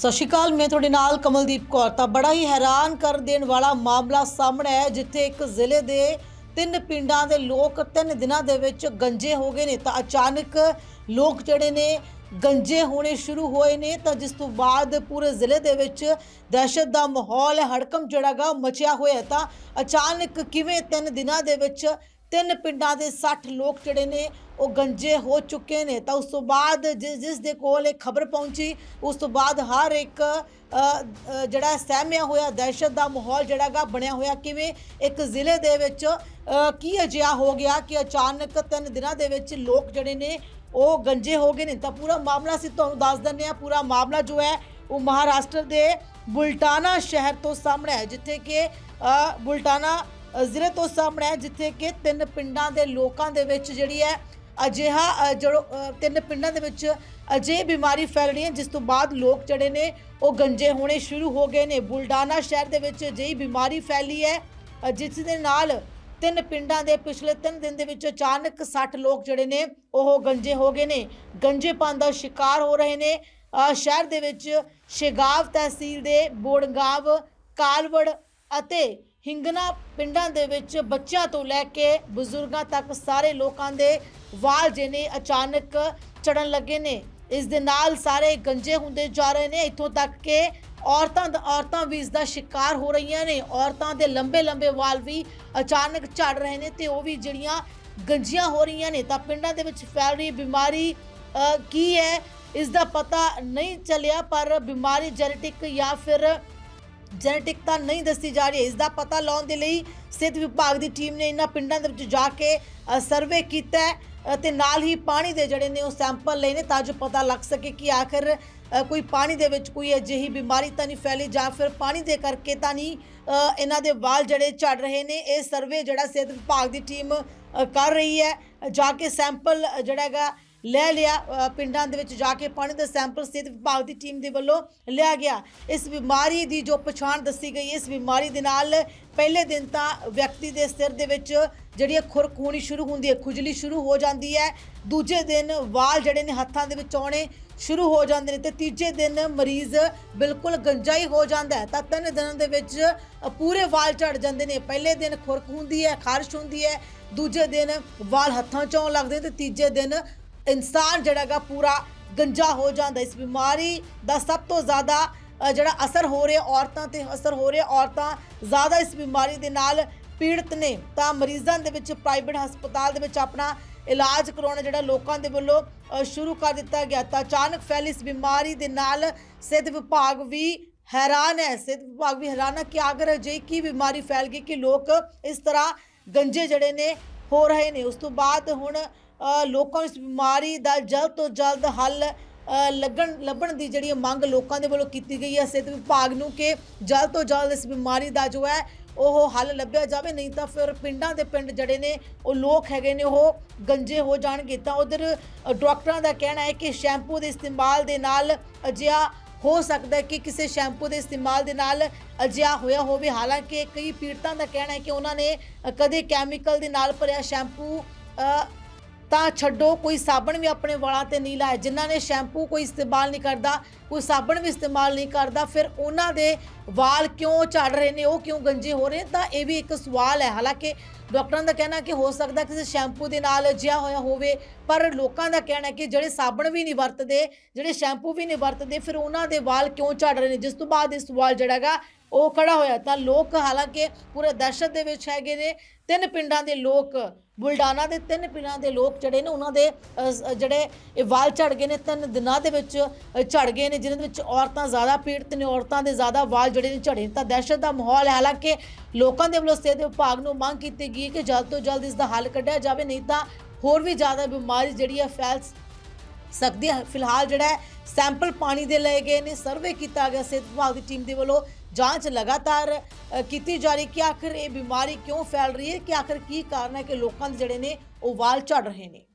ਸਤਿ ਸ਼੍ਰੀ ਅਕਾਲ, ਮੈਂ ਤੁਹਾਡੇ ਨਾਲ ਕਮਲਦੀਪ ਕੌਰ। ਤਾਂ ਬੜਾ ਹੀ ਹੈਰਾਨ ਕਰ ਦੇਣ ਵਾਲਾ ਮਾਮਲਾ ਸਾਹਮਣੇ ਹੈ ਜਿੱਥੇ ਇੱਕ ਜ਼ਿਲ੍ਹੇ ਦੇ ਤਿੰਨ ਪਿੰਡਾਂ ਦੇ ਲੋਕ ਤਿੰਨ ਦਿਨਾਂ ਦੇ ਵਿੱਚ ਗੰਜੇ ਹੋ ਗਏ ਨੇ। ਤਾਂ ਅਚਾਨਕ ਲੋਕ ਜਿਹੜੇ ਨੇ ਗੰਜੇ ਹੋਣੇ ਸ਼ੁਰੂ ਹੋਏ ਨੇ। ਤਾਂ ਜਿਸ ਤੋਂ ਬਾਅਦ ਪੂਰੇ ਜ਼ਿਲ੍ਹੇ ਦੇ ਵਿੱਚ ਦਹਿਸ਼ਤ ਦਾ ਮਾਹੌਲ ਹੜਕਮ ਹੜਕੰਪ ਜਿਹੜਾ ਗਾ ਮਚਿਆ ਹੋਇਆ ਤਾਂ ਅਚਾਨਕ ਕਿਵੇਂ ਤਿੰਨ ਦਿਨਾਂ ਦੇ ਵਿੱਚ ਤਿੰਨ ਪਿੰਡਾਂ ਦੇ 60 ਲੋਕ ਜਿਹੜੇ ਨੇ ਉਹ ਗੰਜੇ ਹੋ ਚੁੱਕੇ ਨੇ। ਤਾਂ ਉਸ ਤੋਂ ਬਾਅਦ ਜਿਸ ਜਿਸ ਦੇ ਕੋਲ ਇਹ ਖਬਰ ਪਹੁੰਚੀ, ਉਸ ਤੋਂ ਬਾਅਦ ਹਰ ਇੱਕ ਜਿਹੜਾ ਸਹਿਮਿਆ ਹੋਇਆ, ਦਹਿਸ਼ਤ ਦਾ ਮਾਹੌਲ ਜਿਹੜਾ ਗਾ ਬਣਿਆ ਹੋਇਆ, ਕਿਵੇਂ ਇੱਕ ਜ਼ਿਲ੍ਹੇ ਦੇ ਵਿੱਚ ਕੀ ਅਜਿਹਾ ਹੋ ਗਿਆ ਕਿ ਅਚਾਨਕ ਤਿੰਨ ਦਿਨਾਂ ਦੇ ਵਿੱਚ ਲੋਕ ਜਿਹੜੇ ਨੇ ਉਹ ਗੰਜੇ ਹੋ ਗਏ ਨੇ। ਤਾਂ ਪੂਰਾ ਮਾਮਲਾ ਅਸੀਂ ਤੁਹਾਨੂੰ ਦੱਸ ਦਿੰਦੇ ਹਾਂ। ਪੂਰਾ ਮਾਮਲਾ ਜੋ ਹੈ, ਉਹ ਮਹਾਰਾਸ਼ਟਰ ਦੇ ਬੁਲਟਾਨਾ ਸ਼ਹਿਰ ਤੋਂ ਸਾਹਮਣੇ ਹੈ, ਜਿੱਥੇ ਕਿ ਬੁਲਟਾਨਾ ਜ਼ਿਲ੍ਹੇ ਤੋਂ ਸਾਹਮਣੇ ਹੈ ਜਿੱਥੇ ਕਿ ਤਿੰਨ ਪਿੰਡਾਂ ਦੇ ਲੋਕਾਂ ਦੇ ਵਿੱਚ ਜਿਹੜੀ ਹੈ ਅਜਿਹਾ ਅ, ਜਿਹੜੋ ਤਿੰਨ ਪਿੰਡਾਂ ਦੇ ਵਿੱਚ ਅਜਿਹੀ ਬਿਮਾਰੀ ਫੈਲ ਰਹੀ ਹੈ ਜਿਸ ਤੋਂ ਬਾਅਦ ਲੋਕ ਜਿਹੜੇ ਨੇ ਉਹ ਗੰਜੇ ਹੋਣੇ ਸ਼ੁਰੂ ਹੋ ਗਏ ਨੇ। ਬੁਲਡਾਣਾ ਸ਼ਹਿਰ ਦੇ ਵਿੱਚ ਅਜਿਹੀ ਬਿਮਾਰੀ ਫੈਲੀ ਹੈ ਜਿਸ ਦੇ ਨਾਲ ਤਿੰਨ ਪਿੰਡਾਂ ਦੇ ਪਿਛਲੇ ਤਿੰਨ ਦਿਨ ਦੇ ਵਿੱਚ ਅਚਾਨਕ 60 ਲੋਕ ਜਿਹੜੇ ਨੇ ਉਹ ਗੰਜੇ ਹੋ ਗਏ ਨੇ। ਗੰਜੇਪਨ ਦਾ ਸ਼ਿਕਾਰ ਹੋ ਰਹੇ ਨੇ। ਸ਼ਹਿਰ ਦੇ ਵਿੱਚ ਸ਼ੇਗਾਵ ਤਹਿਸੀਲ ਦੇ ਬੋੜਗਾਵ ਕਾਲਵੜ ਅਤੇ ਹਿੰਗਨਾ ਪਿੰਡਾਂ ਦੇ ਵਿੱਚ ਬੱਚਿਆਂ ਤੋਂ ਲੈ ਕੇ ਬਜ਼ੁਰਗਾਂ ਤੱਕ ਸਾਰੇ ਲੋਕਾਂ ਦੇ ਵਾਲ ਜਿਹਨੇ ਅਚਾਨਕ ਚੜਨ ਲੱਗੇ ਨੇ। ਇਸ ਦੇ ਨਾਲ ਸਾਰੇ ਗੰਜੇ ਹੁੰਦੇ ਜਾ ਰਹੇ ਨੇ। ਇੱਥੋਂ ਤੱਕ ਕਿ ਔਰਤਾਂ ਦਾ, ਔਰਤਾਂ ਵੀ ਇਸ ਦਾ ਸ਼ਿਕਾਰ ਹੋ ਰਹੀਆਂ ਨੇ। ਔਰਤਾਂ ਦੇ ਲੰਬੇ ਲੰਬੇ ਵਾਲ ਵੀ ਅਚਾਨਕ ਝੜ ਰਹੇ ਨੇ ਤੇ ਉਹ ਵੀ ਜਿਹੜੀਆਂ ਗੰਜੀਆਂ ਹੋ ਰਹੀਆਂ ਨੇ ਤਾਂ ਪਿੰਡਾਂ ਦੇ ਵਿੱਚ ਫੈਲ ਰਹੀ ਬਿਮਾਰੀ ਕੀ ਹੈ? ਇਸ ਦਾ ਪਤਾ ਨਹੀਂ ਚੱਲਿਆ, ਪਰ ਬਿਮਾਰੀ, ਜੈਨੇਟਿਕ ਜਾਂ ਫਿਰ ਜੈਨੇਟਿਕਤਾ ਨਹੀਂ ਦੱਸੀ ਜਾ ਰਹੀ, ਇਸ ਦਾ ਪਤਾ ਲਾਉਣ ਦੇ ਲਈ ਸਿਹਤ ਵਿਭਾਗ ਦੀ ਟੀਮ ਨੇ ਇਹਨਾਂ ਪਿੰਡਾਂ ਦੇ ਵਿੱਚ ਜਾ ਕੇ ਸਰਵੇ ਕੀਤਾ ਹੈ ਅਤੇ ਨਾਲ ਹੀ ਪਾਣੀ ਦੇ ਜਿਹੜੇ ਨੇ ਉਹ ਸੈਂਪਲ ਲਏ ਨੇ ਤਾਂ ਜੋ ਪਤਾ ਲੱਗ ਸਕੇ ਕਿ ਆਖਰ ਕੋਈ ਪਾਣੀ ਦੇ ਵਿੱਚ ਕੋਈ ਅਜਿਹੀ ਬਿਮਾਰੀ ਤਾਂ ਨਹੀਂ ਫੈਲੀ ਜਾਂ ਫਿਰ ਪਾਣੀ ਦੇ ਕਰਕੇ ਤਾਂ ਨਹੀਂ ਇਹਨਾਂ ਦੇ ਵਾਲ ਜਿਹੜੇ ਝੜ ਰਹੇ ਨੇ। ਇਹ ਸਰਵੇ ਜਿਹੜਾ ਸਿਹਤ ਵਿਭਾਗ ਦੀ ਟੀਮ ਕਰ ਰਹੀ ਹੈ। ਜਾ ਕੇ ਸੈਂਪਲ ਜਿਹੜਾ ਹੈਗਾ ਲੈ ਲਿਆ ਪਿੰਡਾਂ ਦੇ ਵਿੱਚ ਜਾ ਕੇ ਪਾਣੀ ਦਾ ਸੈਂਪਲ ਸਿਹਤ ਵਿਭਾਗ ਦੀ ਟੀਮ ਦੇ ਵੱਲੋਂ ਲਿਆ ਗਿਆ। ਇਸ ਬਿਮਾਰੀ ਦੀ ਜੋ ਪਛਾਣ ਦੱਸੀ ਗਈ, ਇਸ ਬਿਮਾਰੀ ਦੇ ਨਾਲ ਪਹਿਲੇ ਦਿਨ ਤਾਂ ਵਿਅਕਤੀ ਦੇ ਸਿਰ ਦੇ ਵਿੱਚ ਜਿਹੜੀ ਹੈ ਖੁਰਕ ਹੋਣੀ ਸ਼ੁਰੂ ਹੁੰਦੀ ਹੈ, ਖੁਜਲੀ ਸ਼ੁਰੂ ਹੋ ਜਾਂਦੀ ਹੈ। ਦੂਜੇ ਦਿਨ ਵਾਲ ਜਿਹੜੇ ਨੇ ਹੱਥਾਂ ਦੇ ਵਿੱਚ ਆਉਣੇ ਸ਼ੁਰੂ ਹੋ ਜਾਂਦੇ ਨੇ ਤੇ ਤੀਜੇ ਦਿਨ ਮਰੀਜ਼ ਬਿਲਕੁਲ ਗੰਜਾਈ ਹੋ ਜਾਂਦਾ ਹੈ। ਤਾਂ ਤਿੰਨ ਦਿਨਾਂ ਦੇ ਵਿੱਚ ਪੂਰੇ ਵਾਲ ਝੜ ਜਾਂਦੇ ਨੇ। ਪਹਿਲੇ ਦਿਨ ਖੁਰਕ ਹੁੰਦੀ ਹੈ, ਖਾਰਸ਼ ਹੁੰਦੀ ਹੈ। ਦੂਜੇ ਦਿਨ ਵਾਲ ਹੱਥਾਂ 'ਚ ਆਉਣ ਲੱਗਦੇ ਤੇ ਤੀਜੇ ਦਿਨ ਇਨਸਾਨ ਜਿਹੜਾ ਗਾ ਪੂਰਾ ਗੰਜਾ ਹੋ ਜਾਂਦਾ, ਇਸ ਬਿਮਾਰੀ ਦਾ ਸਭ ਤੋਂ ਜ਼ਿਆਦਾ ਜਿਹੜਾ ਅਸਰ ਹੋ ਰਿਹਾ ਔਰਤਾਂ ਤੇ ਅਸਰ ਹੋ ਰਿਹਾ, ਔਰਤਾਂ ਜ਼ਿਆਦਾ ਇਸ ਬਿਮਾਰੀ ਦੇ ਨਾਲ ਪੀੜਤ ਨੇ। ਤਾਂ ਮਰੀਜ਼ਾਂ ਦੇ ਵਿੱਚ, ਪ੍ਰਾਈਵੇਟ ਹਸਪਤਾਲ ਦੇ ਵਿੱਚ ਆਪਣਾ ਇਲਾਜ ਕਰਾਉਣਾ ਜਿਹੜਾ ਲੋਕਾਂ ਦੇ ਵੱਲੋਂ ਸ਼ੁਰੂ ਕਰ ਦਿੱਤਾ ਗਿਆ। ਤਾਂ ਅਚਾਨਕ ਫੈਲੀ ਇਸ ਬਿਮਾਰੀ ਦੇ ਨਾਲ ਸਿਹਤ ਵਿਭਾਗ ਵੀ ਹੈਰਾਨ ਹੈ। ਸਿਹਤ ਵਿਭਾਗ ਵੀ ਹੈਰਾਨ ਹੈ ਕਿ ਅਗਰ ਅਜੇ ਕੀ ਬਿਮਾਰੀ ਫੈਲ ਗਈ ਕਿ ਲੋਕ ਇਸ ਤਰ੍ਹਾਂ ਗੰਜੇ ਜਿਹੜੇ ਨੇ ਹੋ ਰਹੇ ਨੇ। ਉਸ ਤੋਂ ਬਾਅਦ ਹੁਣ ਲੋਕਾਂ ਨੂੰ ਇਸ ਬਿਮਾਰੀ ਦਾ ਜਲਦ ਤੋਂ ਜਲਦ ਹੱਲ ਲੱਗਣ, ਲੱਭਣ ਦੀ ਜਿਹੜੀ ਮੰਗ ਲੋਕਾਂ ਦੇ ਵੱਲੋਂ ਕੀਤੀ ਗਈ ਹੈ। ਸਿਹਤ ਵਿਭਾਗ ਨੂੰ ਕਿ ਜਲਦ ਤੋਂ ਜਲਦ ਇਸ ਬਿਮਾਰੀ ਦਾ ਜੋ ਹੈ, ਉਹ ਹੱਲ ਲੱਭਿਆ ਜਾਵੇ। ਨਹੀਂ ਤਾਂ ਫਿਰ ਪਿੰਡਾਂ ਦੇ ਪਿੰਡ ਜਿਹੜੇ ਨੇ, ਉਹ ਲੋਕ ਹੈਗੇ ਨੇ, ਉਹ ਗੰਜੇ ਹੋ ਜਾਣਗੇ। ਤਾਂ ਉਧਰ ਡਾਕਟਰਾਂ ਦਾ ਕਹਿਣਾ ਹੈ ਕਿ ਸ਼ੈਂਪੂ ਦੇ ਇਸਤੇਮਾਲ ਦੇ ਨਾਲ ਅਜਿਹਾ ਹੋ ਸਕਦਾ ਹੈ ਕਿ ਕਿਸੇ ਸ਼ੈਂਪੂ ਦੇ ਇਸਤੇਮਾਲ ਦੇ ਨਾਲ ਅਜਿਹਾ ਹੋਇਆ ਹੋਵੇ। ਹਾਲਾਂਕਿ ਕਈ ਪੀੜਤਾਂ ਦਾ ਕਹਿਣਾ ਹੈ ਕਿ ਉਹਨਾਂ ਨੇ ਕਦੇ ਕੈਮੀਕਲ ਦੇ ਨਾਲ ਭਰਿਆ ਸ਼ੈਂਪੂ ਤਾਂ ਛੱਡੋ, ਕੋਈ ਸਾਬਣ ਵੀ ਆਪਣੇ ਵਾਲਾਂ ਤੇ ਨਹੀਂ ਲਾਇਆ। ਜਿਨ੍ਹਾਂ ਨੇ ਸ਼ੈਂਪੂ ਕੋਈ ਇਸਤੇਮਾਲ ਨਹੀਂ ਕਰਦਾ, ਕੋਈ ਸਾਬਣ ਵੀ ਇਸਤੇਮਾਲ ਨਹੀਂ ਕਰਦਾ, ਫਿਰ ਉਹਨਾਂ ਦੇ ਵਾਲ ਕਿਉਂ ਝੜ ਰਹੇ ਨੇ, ਉਹ ਕਿਉਂ ਗੰਜੇ ਹੋ ਰਹੇ ਤਾਂ ਇਹ ਵੀ ਇੱਕ ਸਵਾਲ ਹੈ। ਹਾਲਾਂਕਿ ਡਾਕਟਰਾਂ ਦਾ ਕਹਿਣਾ ਕਿ ਹੋ ਸਕਦਾ ਕਿਸੇ ਸ਼ੈਂਪੂ ਦੇ ਨਾਲ ਜਿਹਾ ਹੋਇਆ ਹੋਵੇ, ਪਰ ਲੋਕਾਂ ਦਾ ਕਹਿਣਾ ਕਿ ਜਿਹੜੇ ਸਾਬਣ ਵੀ ਨਹੀਂ ਵਰਤਦੇ, ਜਿਹੜੇ ਸ਼ੈਂਪੂ ਵੀ ਨਹੀਂ ਵਰਤਦੇ, ਫਿਰ ਉਹਨਾਂ ਦੇ ਵਾਲ ਕਿਉਂ ਝੜ ਰਹੇ ਨੇ? ਜਿਸ ਤੋਂ ਬਾਅਦ ਇਹ ਸਵਾਲ ਜਿਹੜਾਗਾ ਉਹ ਖੜਾ ਹੋਇਆ। ਤਾਂ ਲੋਕ ਹਾਲਾਂਕਿ ਪੂਰੇ ਦਹਿਸ਼ਤ ਦੇ ਵਿੱਚ ਹੈਗੇ ਨੇ। ਤਿੰਨ ਪਿੰਡਾਂ ਦੇ ਲੋਕ ਬੁਲਡਾਣਾ ਦੇ ਤਿੰਨ ਪਿੰਡਾਂ ਦੇ ਲੋਕ ਜਿਹੜੇ ਨੇ, ਉਹਨਾਂ ਦੇ ਜਿਹੜੇ ਇਹ ਵਾਲ ਝੜ ਗਏ ਨੇ, ਤਿੰਨ ਦਿਨਾਂ ਦੇ ਵਿੱਚ ਝੜ ਗਏ ਨੇ, ਜਿਨ੍ਹਾਂ ਦੇ ਵਿੱਚ ਔਰਤਾਂ ਜ਼ਿਆਦਾ ਪੀੜਤ ਨੇ, ਔਰਤਾਂ ਦੇ ਜ਼ਿਆਦਾ ਵਾਲ ਜਿਹੜੇ ਨੇ ਝੜੇ ਨੇ ਤਾਂ ਦਹਿਸ਼ਤ ਦਾ ਮਾਹੌਲ ਹੈ। ਹਾਲਾਂਕਿ ਲੋਕਾਂ ਦੇ ਵੱਲੋਂ ਸਿਹਤ ਵਿਭਾਗ ਨੂੰ ਮੰਗ ਕੀਤੀ ਗਈ ਹੈ ਕਿ ਜਲਦ ਤੋਂ ਜਲਦ ਇਸ ਦਾ ਹੱਲ ਕੱਢਿਆ ਜਾਵੇ, ਨਹੀਂ ਤਾਂ ਹੋਰ ਵੀ ਜ਼ਿਆਦਾ ਬਿਮਾਰੀ ਜਿਹੜੀ ਹੈ ਫੈਲ ਸਕਦੀ ਹੈ। ਫਿਲਹਾਲ ਜਿਹੜਾ ਸੈਂਪਲ ਪਾਣੀ ਦੇ ਲਏ ਗਏ ਨੇ, ਸਰਵੇ ਕੀਤਾ ਗਿਆ। ਸਿਹਤ ਵਿਭਾਗ ਦੀ ਟੀਮ ਦੇ ਵੱਲੋਂ ਜਾਂਚ ਲਗਾਤਾਰ ਕੀਤੀ ਜਾ ਰਹੀ ਕਿ ਆਖਰ ਇਹ ਬਿਮਾਰੀ ਕਿਉਂ ਫੈਲ ਰਹੀ ਹੈ, ਕਿ ਆਖਰ ਕੀ ਕਾਰਨ ਹੈ ਕਿ ਲੋਕਾਂ ਦੇ ਜਿਹੜੇ ਨੇ ਉਹ ਵਾਲ ਝੜ ਰਹੇ ਨੇ।